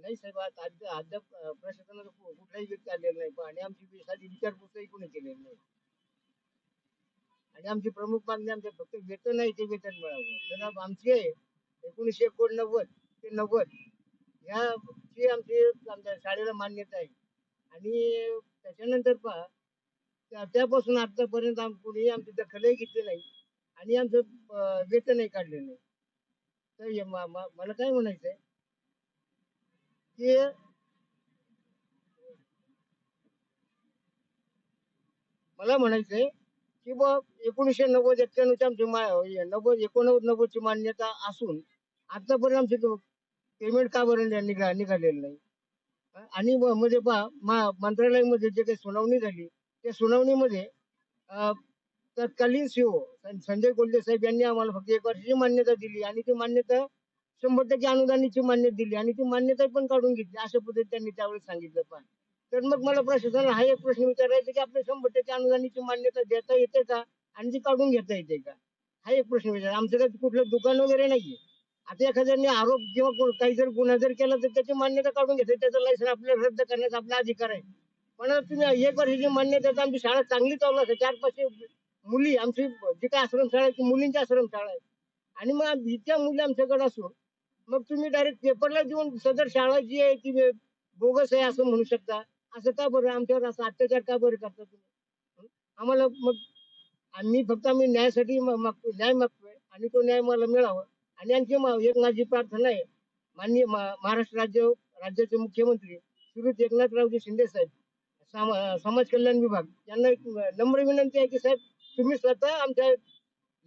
नाही साहेब आता अद्याप अद्याप अं, कु- कुठलाही व्यक्ती आलेला नाही. पण आणि आमची साधी विचारपूसही कोणी केलेली नाही. आणि आमची प्रमुख मागणी आमच्या फक्त वेतन आहे ते वेतन मिळावं. तर आमचे एकोणीसशे एकोणनव्वद ते नव्वद. ह्याची आमची आमच्या शाळेला मान्यता आहे. आणि त्याच्यानंतर पहा त्या- त्यापासून आतापर्यंत आम कोणी आमची दखलही घेतली नाही. आणि आमचं अं, वेतनही काढले नाही. तर हे मला काय म्हणायचंय? की मला म्हणायचंय की बा एकोणीसशे नव्वद एक्क्याण्णवची आमची मा नव्वद एकोणनव्वद नव्वदची मान्यता असून आतापर्यंत आमचे पेमेंट का बरं निघा निघालेलं नाही? आणि म्हणजे पहा मा मंत्रालयामध्ये जे काही सुनावणी झाली त्या सुनावणीमध्ये अं, तत्कालीन सीओ संजय कोल्हे साहेब यांनी आम्हाला फक्त एक वर्षाची मान्यता दिली आणि ती मान्यता शंभर टक्के अनुदानाची मान्यता दिली आणि ती मान्यता पण काढून घेतली अशा पद्धती त्यांनी त्यावेळेस सांगितलं पण. तर मग मला प्रशासनाला हा एक प्रश्न विचारायचा की आपल्या शंभर टक्के अनुदानाची मान्यता देता येते का? आणि ती काढून घेता येते का? हा एक प्रश्न विचार आमच्याकडे कुठलं दुकान वगैरे नाहीये. आता एखाद्याने आरोप किंवा काही जर गुन्हा जर केला तर त्याची मान्यता काढून घेते. त्याचं लायसन आपल्याला रद्द करण्याचा आपला अधिकार आहे. पण तुम्ही एक वर्षाची मान्यता तर आमची शाळा चांगली चालू असते. चार पाचशे मुली आमची जी काय आश्रमशाळा आहे ती मुलींची आश्रमशाळा आहे. आणि मग इतक्या मुली आमच्याकडे असून मग तुम्ही डायरेक्ट पेपरला देऊन सदर शाळा जी आहे ती बोगस आहे असं म्हणू शकता. असं का बरं? आमच्यावर असं अत्याचार का बरं करता तुम्ही? आम्हाला मग आम्ही फक्त आम्ही न्यायासाठी मागतो न्याय मागतोय आणि तो न्याय मला मिळावा. आणि आणखी मा- एक माझी प्रार्थना आहे. माननीय महाराष्ट्र राज्य राज्याचे मुख्यमंत्री श्री एकनाथरावजी शिंदे साहेब समाज कल्याण विभाग यांना एक नम्र विनंती आहे की साहेब तुम्ही स्वतः आमच्या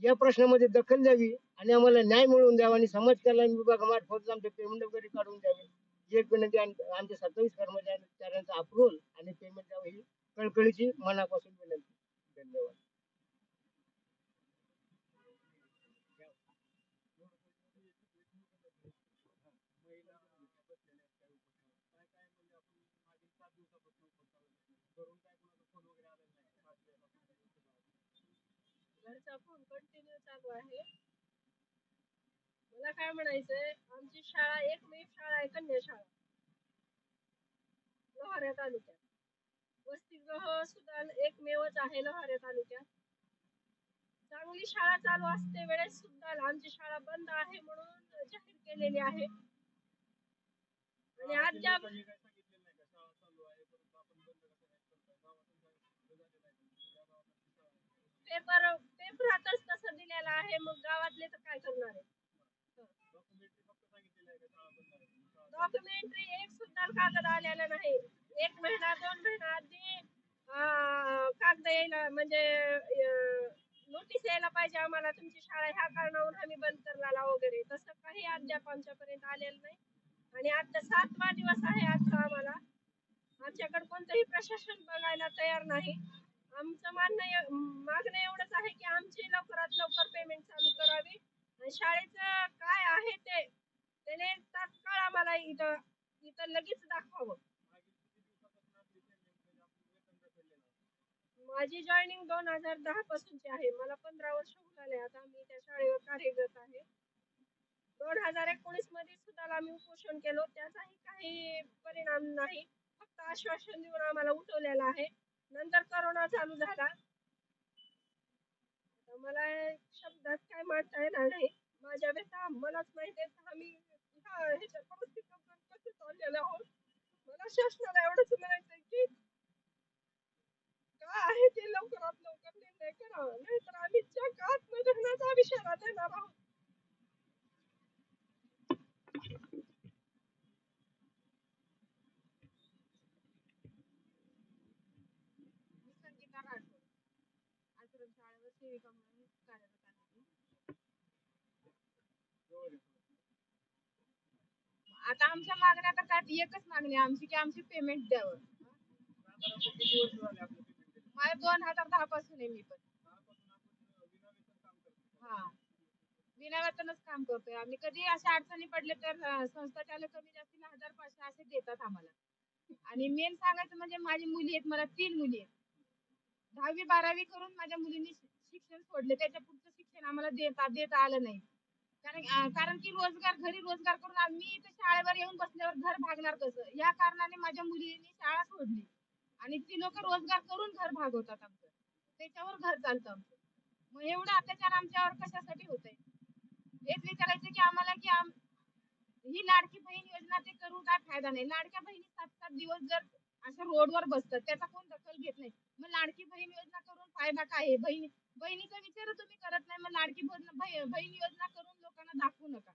या प्रश्नामध्ये दखल द्यावी. आणि आम्हाला न्याय मिळवून द्यावा आणि समाज कल्याण विभागामार्फत आमचे पेमेंट वगैरे काढून द्यावे. एक विनंती आमच्या सत्तावीस कर्मचाऱ्यांचा अप्रूव्हल आणि पेमेंट द्यावं ही कळकळीची मनापासून विनंती. धन्यवाद. घरचा फोन कंटिन्यू चालू आहे. मला काय म्हणायचंय आमची शाळा एकमेव शाळा आहे कन्या शाळा. लोहाऱ्या तालुक्यात. वसतिगृह सुद्धा एकमेवच आहे लोहाऱ्या तालुक्यात. चांगली शाळा चालू असते वेळेस सुद्धा आमची शाळा बंद आहे म्हणून जाहीर केलेली आहे. आणि अद्याप पेपर पेपरातच तसं दिलेलं आहे मग गावातले तर काय करणार आहे? डॉक्युमेंटरी एक सुद्धा कागद आलेला नाही. एक महिना दोन महिना आधी कागद यायला म्हणजे नोटीस यायला पाहिजे आम्हाला तुमची शाळा ह्या कारणावरून आम्ही बंद करणार वगैरे. तसं काही अद्याप आमच्यापर्यंत आलेलं नाही. आणि आता सातवा दिवस आहे आजचा आम्हाला. आमच्याकडे कोणतंही प्रशासन बघायला तयार नाही. आमचं मानणं मागणं एवढंच आहे की आमची लवकरात लवकर पेमेंट चालू करावी. आणि शाळेत काय आहे ते त्याने तात्काळ आम्हाला इथं तर लगेच दाखवावं. माझी जॉईनिंग दोन हजार दहा पासूनची आहे. मला पंधरा वर्ष होत आले. आता मी त्या शाळेवर कार्यरत आहे. दोन हजार एकोणीसमध्ये सुद्धा आम्ही उपोषण केलो. त्याचाही काही परिणाम नाही. फक्त आश्वासन देऊन आम्हाला उठवलेला आहे. नंतर करोना चालू झाला. मला शब्दात काय मांडता येणार नाही. माझ्या व्यथा मलाच माहिती आहे. आम्ही ह्या ह्याच्या कसे आहोत मला शासनाला एवढंच म्हणायचंय की काय आहे ते लवकरात लवकर निर्णय करावा नाहीतर आम्ही जग आत्मदहनाचा विषयाला देणार आहोत. मी कार्यरत आहे. आता आमच्या मागण्या तर काय एकच मागणी आहे आमची की आमची पेमेंट द्यावं. माझ्या दोन हजार दहा पासून आहे मी पण. हा. विना वेतनच काम करतोय आम्ही. कधी अशा अडचणी पडले तर संस्था त्याला कमी जास्तीला हजार पाचशे असे देतात आम्हाला. आणि मेन सांगायचं म्हणजे माझी मुली आहेत मला तीन मुली आहेत. दहावी बारावी करून माझ्या मुलींनी शिक्षण सोडले. त्याच्या पुढचं शिक्षण आम्हाला देता देता आलं नाही. कारण कारण की रोजगार घरी रोजगार करून मी इथे शाळेवर येऊन बसल्यावर घर भागणार कसं? या कारणाने माझ्या मुलीने शाळा सोडली. आणि ती लोक रोजगार करून घर भागवतात आमचं. त्याच्यावर घर चालतं आमचं. मग एवढं अत्याचार आमच्यावर कशासाठी होत आहे हेच विचारायचं की आम्हाला की आम- ही लाडकी बहीण योजना ते करून काय फायदा नाही? लाडक्या बहिणी सात सात दिवस जर असं रोडवर बसतात त्याचा कोण दखल घेत नाही? मग लाडकी बहीण योजना करून फायदा काय आहे? बहिणी बहिणीचा विचार तुम्ही करत नाही मग लाडकी बहीण योजना करून दाखवू नका.